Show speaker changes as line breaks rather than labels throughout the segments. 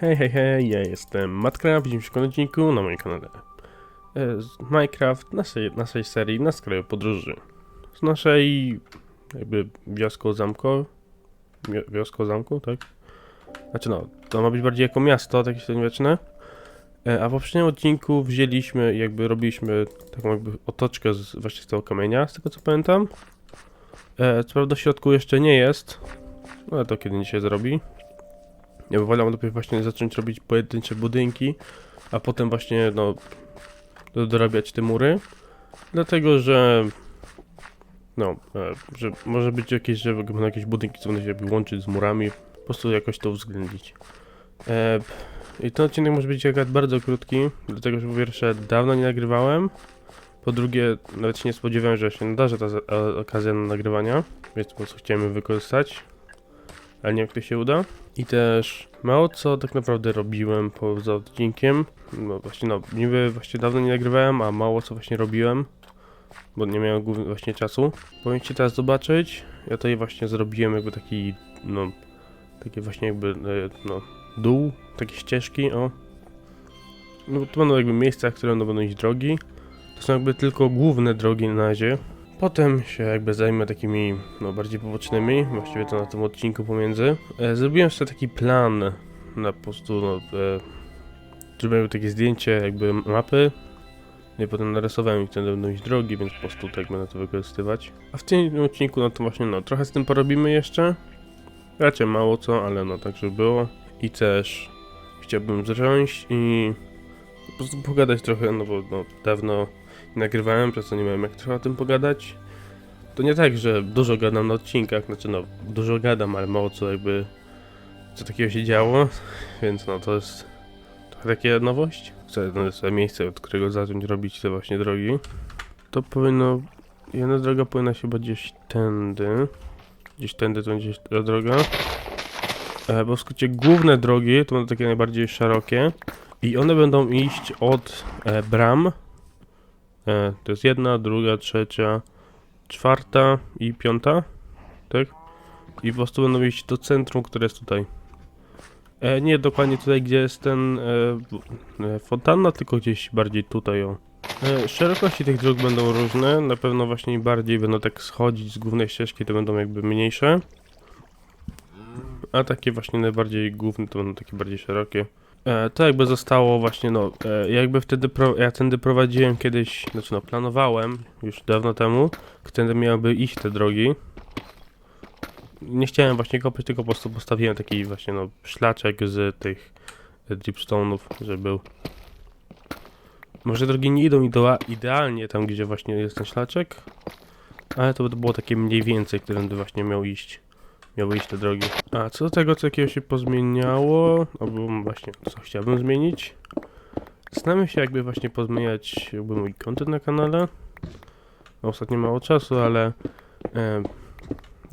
Hej, hej, hej, ja jestem Matkra, widzimy się w kolejnym odcinku na moim kanale. E, Z Minecraft, naszej, naszej serii na skraju podróży. Z naszej jakby wiosko-zamko, Wio- wiosko-zamku, tak? Znaczy no, to ma być bardziej jako miasto, takie średniowieczne. A w poprzednim odcinku wzięliśmy, jakby robiliśmy taką jakby otoczkę z, właśnie z tego kamienia, z tego co pamiętam. E, Co prawda w środku jeszcze nie jest, ale to kiedy się zrobi. Ja bym wolał dopiero właśnie zacząć robić pojedyncze budynki, a potem właśnie, no, do- dorabiać te mury. Dlatego, że, no, e, że może być jakieś, że będą jakieś budynki, co będą się łączyć z murami, po prostu jakoś to uwzględnić. E, I ten odcinek może być akurat bardzo krótki, dlatego, że po pierwsze dawno nie nagrywałem, po drugie nawet się nie spodziewałem, że się nadarzy ta okazja na nagrywania, więc po prostu chciałem wykorzystać, ale nie wiem jak to się uda. I też mało co tak naprawdę robiłem poza odcinkiem. No właśnie, no niby właśnie dawno nie nagrywałem, a mało co właśnie robiłem, bo nie miałem głównie właśnie czasu. Powinniście teraz zobaczyć. Ja tutaj właśnie zrobiłem jakby taki, no, takie właśnie jakby, e, no, dół, takie ścieżki, o. No to będą jakby miejsca, które będą iść drogi. To są jakby tylko główne drogi na razie. Potem się jakby zajmę takimi no, bardziej pobocznymi, właściwie to na tym odcinku pomiędzy. E, zrobiłem sobie taki plan na po prostu, no, e, zrobiłem takie zdjęcie jakby mapy. No I potem narysowałem, które będą iść drogi, więc po prostu tak będę to wykorzystywać. A w tym odcinku, no to właśnie, no, trochę z tym porobimy jeszcze. Raczej mało co, ale no tak, żeby było. I też chciałbym zacząć i po prostu pogadać trochę, no bo no, dawno nagrywałem, przez co nie miałem jak trochę o tym pogadać. To nie tak, że dużo gadam na odcinkach, znaczy no, dużo gadam, ale mało co jakby, co takiego się działo, więc no, to jest trochę takie nowość. Chcę sobie miejsce, od którego zacząć robić te właśnie drogi. To powinno, jedna droga powinna się gdzieś tędy, gdzieś tędy to będzie ta droga. E, bo w skrócie główne drogi to będą takie najbardziej szerokie i one będą iść od e, bram, to jest jedna, druga, trzecia, czwarta i piąta, tak? I po prostu będą iść do centrum, które jest tutaj. E, nie dokładnie tutaj, gdzie jest ten e, e, fontanna, tylko gdzieś bardziej tutaj, o. E, szerokości tych dróg będą różne, na pewno właśnie bardziej będą tak schodzić z głównej ścieżki, to będą jakby mniejsze. A takie właśnie najbardziej główne to będą takie bardziej szerokie. E, to jakby zostało właśnie, no, e, jakby wtedy, pro, ja tędy prowadziłem kiedyś, znaczy no, planowałem już dawno temu, którędy miałyby iść te drogi. Nie chciałem właśnie kopać, tylko po prostu postawiłem taki właśnie, no, szlaczek z tych e, dripstone'ów, że był. Może drogi nie idą idea idealnie tam, gdzie właśnie jest ten szlaczek, ale to by było takie mniej więcej, którędy właśnie miał iść miały iść te drogi. A co do tego, co jakiego się pozmieniało, albo właśnie co chciałbym zmienić, zastanawiam się jakby właśnie pozmieniać jakby mój content na kanale. No, ostatnio mało czasu, ale e,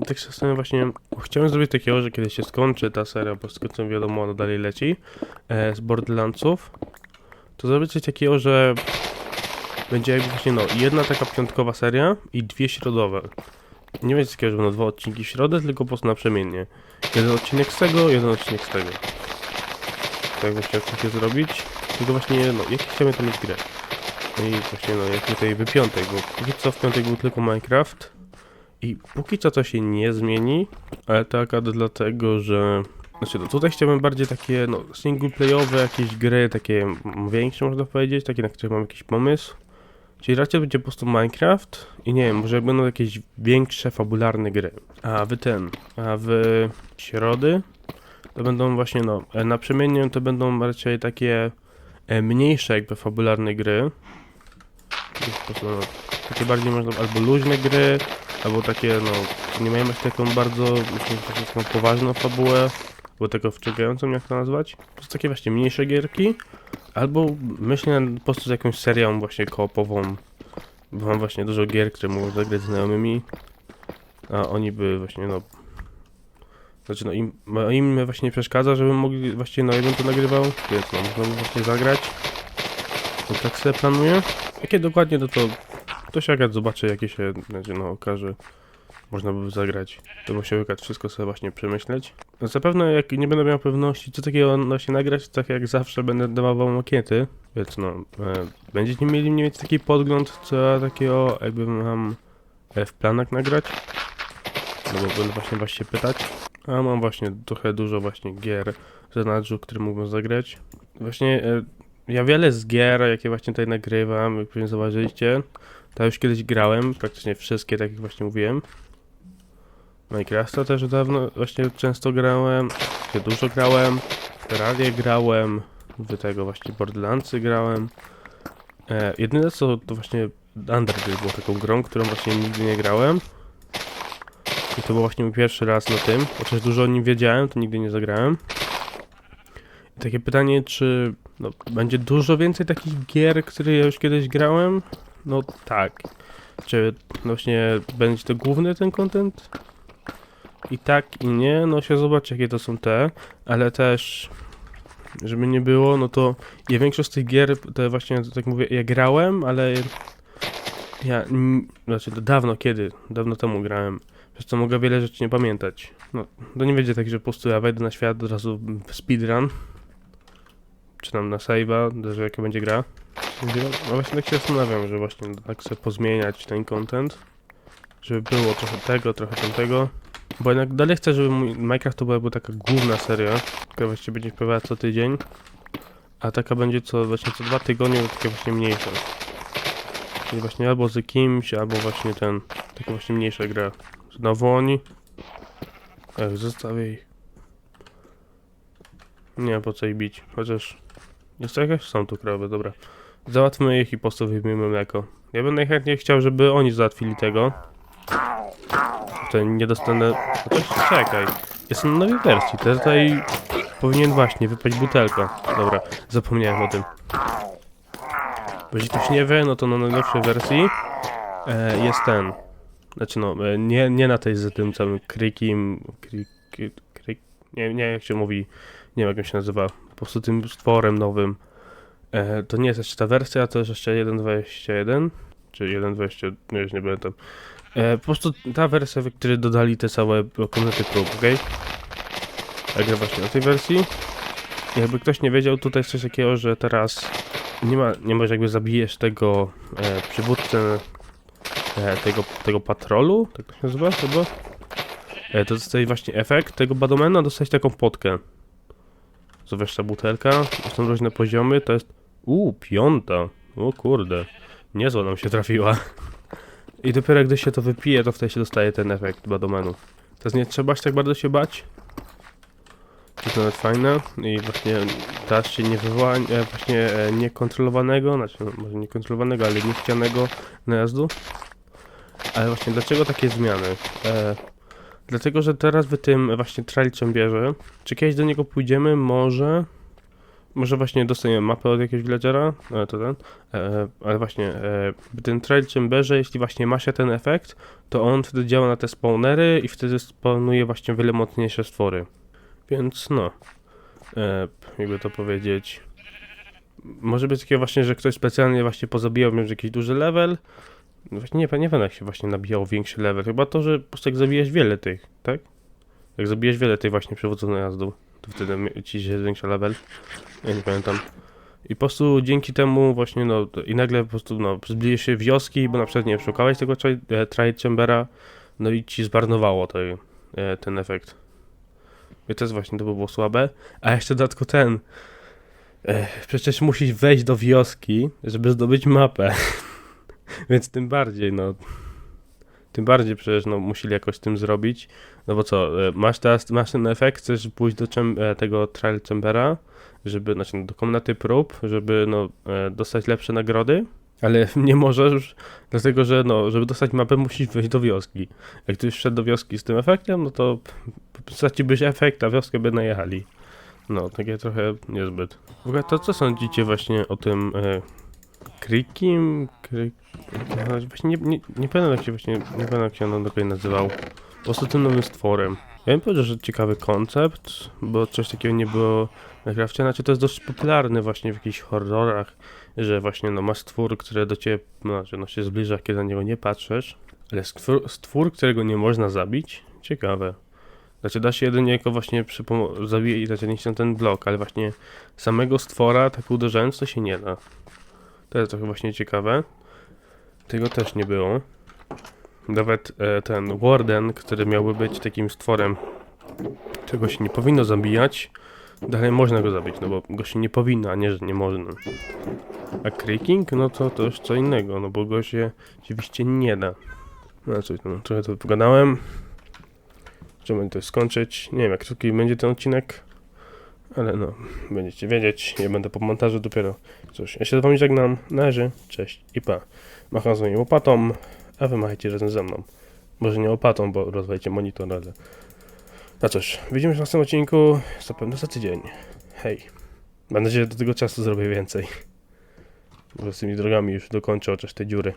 tak się zastanawiam właśnie, chciałem zrobić takiego, że kiedy się skończy ta seria, bo co wiadomo ona dalej leci, e, z Borderlandsów, to zrobić coś takiego, że będzie jakby właśnie no, jedna taka piątkowa seria i dwie środowe. Nie będzie takiego, że będą dwa odcinki w środę, tylko po prostu naprzemiennie. Jeden odcinek z tego, jeden odcinek z tego. Tak właśnie chcę zrobić. Tylko właśnie, no, jaki chciałbym tam mieć grę? No i właśnie, no, jak tutaj w piątek, bo póki co w piątek był tylko Minecraft. I póki co to się nie zmieni, ale to akurat dlatego, że... Znaczy, no, tutaj chciałbym bardziej takie, no, singleplayowe jakieś gry, takie większe można powiedzieć, takie, na które mam jakiś pomysł. Czyli raczej będzie po prostu Minecraft i nie wiem, może będą jakieś większe, fabularne gry. A wy ten, a w środy to będą właśnie, no, e, naprzemiennie to będą raczej takie e, mniejsze jakby fabularne gry. No, takie bardziej można, albo luźne gry, albo takie, no, nie mają aż taką bardzo, myślę, taką poważną fabułę, albo tego wciągającą, jak to nazwać. Po prostu takie właśnie mniejsze gierki, Albo myślę po prostu z jakąś serią właśnie koopową. Bo mam właśnie dużo gier, które mogą zagrać z znajomymi. A oni by właśnie no... Znaczy no im, no, im właśnie nie przeszkadza, żeby mogli właśnie no bym to nagrywał, więc no można by właśnie zagrać. No tak sobie planuję. Jakie dokładnie to to... To się akurat zobaczy, jakie się znaczy, no okaże. Można by zagrać. To musiał tak wszystko sobie właśnie przemyśleć. No zapewne jak nie będę miał pewności, co takiego właśnie nagrać, tak jak zawsze będę dawał wam makiety, więc no, e, będziecie mieli mniej więcej taki podgląd, co ja takiego jakby mam e, w planach nagrać. No bo będę właśnie was się pytać. A mam właśnie trochę dużo właśnie gier w zanadrzu, które mógłbym zagrać. Właśnie e, ja wiele z gier, jakie właśnie tutaj nagrywam, jak pewnie zauważyliście, to już kiedyś grałem, praktycznie wszystkie, tak jak właśnie mówiłem. Minecrafta też dawno, właśnie często grałem, dużo grałem, w Terrarię grałem, w tego właśnie Borderlandsy grałem. E, jedyne co to właśnie Undertale było taką grą, którą właśnie nigdy nie grałem. I to był właśnie mój pierwszy raz na tym, chociaż dużo o nim wiedziałem, to nigdy nie zagrałem. I takie pytanie, czy no, będzie dużo więcej takich gier, które ja już kiedyś grałem? No tak. Czy właśnie będzie to główny ten content? I tak, i nie. No się zobaczy, jakie to są te, ale też, żeby nie było, no to ja większość z tych gier, to właśnie, tak mówię, ja grałem, ale ja, znaczy to dawno, kiedy? Dawno temu grałem. Przez co mogę wiele rzeczy nie pamiętać. No, to nie będzie tak, że po prostu ja wejdę na świat od razu w speedrun. Czy tam na save'a, zależy jaka będzie gra. No właśnie tak się zastanawiam, że właśnie tak sobie pozmieniać ten content. Żeby było trochę tego, trochę tamtego. Bo jednak dalej chcę, żeby Minecraft to była, taka główna seria, która właściwie będzie wpływała co tydzień. A taka będzie co właśnie co dwa tygodnie, to takie właśnie mniejsze. Czyli właśnie albo z kimś, albo właśnie ten, taka właśnie mniejsza gra. Znowu oni. Ech, zostawię ich. Nie, po co ich bić, chociaż... Jest to jakaś, są tu krowy, dobra. Załatwmy ich i po prostu wyjmiemy mleko. Ja bym najchętniej chciał, żeby oni załatwili tego. To nie dostanę... Chociaż czekaj. Jestem na nowej wersji, to tutaj powinien właśnie wypaść butelka. Dobra, zapomniałem o tym. Bo jeśli ktoś nie wie, no to na najnowszej wersji e, jest ten. Znaczy no, e, nie, nie na tej z tym całym krikim... Krik, krik, nie, nie jak się mówi, nie wiem jak się nazywa. Po prostu tym stworem nowym. E, to nie jest jeszcze ta wersja, to jest jeszcze 1.21. Czy 1.20, nie, już nie pamiętam. E, po prostu ta wersja, w której dodali te całe komnety prób, ok? Tak, ja właśnie na tej wersji. Jakby ktoś nie wiedział, tutaj jest coś takiego, że teraz nie ma, nie ma, że jakby zabijesz tego e, przywódcę e, tego, tego patrolu, tak to się nazywa chyba? E, to dostaje właśnie efekt tego Badomena, dostać taką potkę. Zobacz ta butelka, są różne poziomy, to jest... Uuu, piąta. O kurde, niezła nam się trafiła. I dopiero gdy się to wypije, to wtedy się dostaje ten efekt Badomenu. Teraz nie trzeba się tak bardzo się bać. To jest nawet fajne i właśnie teraz się nie wywoła e, właśnie e, niekontrolowanego, znaczy no, może niekontrolowanego, ale niechcianego najazdu. Ale właśnie dlaczego takie zmiany? E, dlatego, że teraz w tym właśnie trial chamberze, czy kiedyś do niego pójdziemy, może... Może właśnie dostaniemy mapę od jakiegoś villagera, ale to ten, e, ale właśnie e, w tym trial chamberze, jeśli właśnie ma się ten efekt, to on wtedy działa na te spawnery i wtedy spawnuje właśnie wiele mocniejsze stwory. Więc no, e, jakby to powiedzieć, może być takie właśnie, że ktoś specjalnie właśnie pozabijał mieć jakiś duży level. No Właśnie nie, nie wiem jak się właśnie nabijał większy level. Chyba to, że po prostu jak zabijesz wiele tych, tak? Jak zabijesz wiele tych właśnie przewodców najazdu, to wtedy ci się zwiększa level. Ja nie pamiętam. I po prostu dzięki temu właśnie no i nagle po prostu no zbliższ się wioski, bo na przykład nie szukałeś tego e, trial chambera, no i ci zmarnowało tej, e, ten efekt. I to jest właśnie, to by było słabe. A jeszcze dodatku ten. E, przecież musisz wejść do wioski, żeby zdobyć mapę. Więc tym bardziej, no. Tym bardziej przecież no, musieli jakoś z tym zrobić. No bo co, e, masz teraz masz ten efekt, chcesz pójść do e, tego trial chambera, żeby, znaczy do komnaty prób, żeby no, e, dostać lepsze nagrody. Ale nie możesz, dlatego że no, żeby dostać mapę musisz wejść do wioski. Jak ty wszedł do wioski z tym efektem, no to straciłbyś efekt, a wioskę by najechali. No, takie trochę niezbyt. W ogóle to co sądzicie właśnie o tym e, Krikim? Krik... no, Właśnie nie, nie, nie pamiętam jak się właśnie, nie pamiętam jak się on dokładnie nazywał. Po prostu tym nowym stworem. Ja bym powiedział, że ciekawy koncept, bo coś takiego nie było Minecrafcie. Znaczy to jest dość popularny właśnie w jakichś horrorach, że właśnie no masz stwór, który do ciebie, no, że no się zbliża, kiedy na niego nie patrzysz. Ale stwór, stwór, którego nie można zabić? Ciekawe. Znaczy da się jedynie jako właśnie przy pomo- zabijać, znaczy ten blok, ale właśnie samego stwora tak uderzając to się nie da. To jest trochę właśnie ciekawe. Tego też nie było. Nawet e, ten Warden, który miałby być takim stworem, czego się nie powinno zabijać, dalej można go zabić, no bo go się nie powinno, a nie, że nie można. A Creaking, no to to już co innego, no bo go się oczywiście nie da. No coś tam, trochę to pogadałem. Trzeba to skończyć. Nie wiem, jak szybki będzie ten odcinek, ale no, będziecie wiedzieć. Ja będę po montażu dopiero. Cóż, ja się z wami żegnam. Na razie, cześć i pa. Macham z wami łopatą, a wy machajcie razem ze mną. Może nie łopatą, bo rozwalicie monitor, ale... No cóż, widzimy się w następnym odcinku, zapewne za tydzień. Hej. Mam nadzieję, że do tego czasu zrobię więcej. Bo z tymi drogami już dokończę chociaż te dziury.